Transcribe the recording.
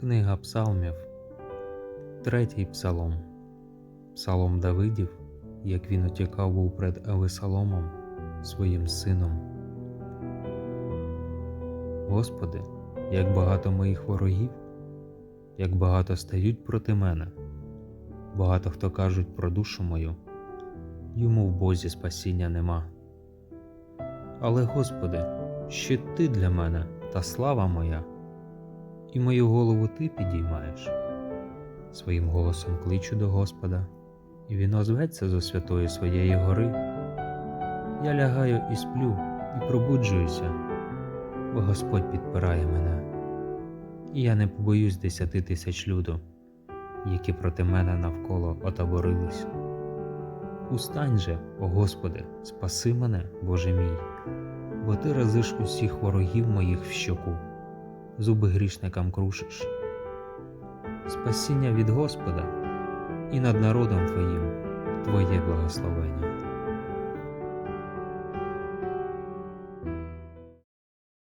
Книга Псалмів, третій псалом. Псалом Давидів, як він утікав був пред Авесаломом, своїм сином. Господи, як багато моїх ворогів, як багато стають проти мене, багато хто кажуть про душу мою, йому в Бозі спасіння нема. Але, Господи, що Ти для мене та слава моя, і мою голову Ти підіймаєш. Своїм голосом кличу до Господа, і Він озветься зо святої своєї гори. Я лягаю і сплю, і пробуджуюся, бо Господь підпирає мене, і я не побоюсь десяти тисяч люду, які проти мене навколо отаборились. Устань же, о Господи, спаси мене, Боже мій, бо Ти разиш усіх ворогів моїх в щоку, зуби грішникам крушиш. Спасіння від Господа і над народом Твоїм Твоє благословення.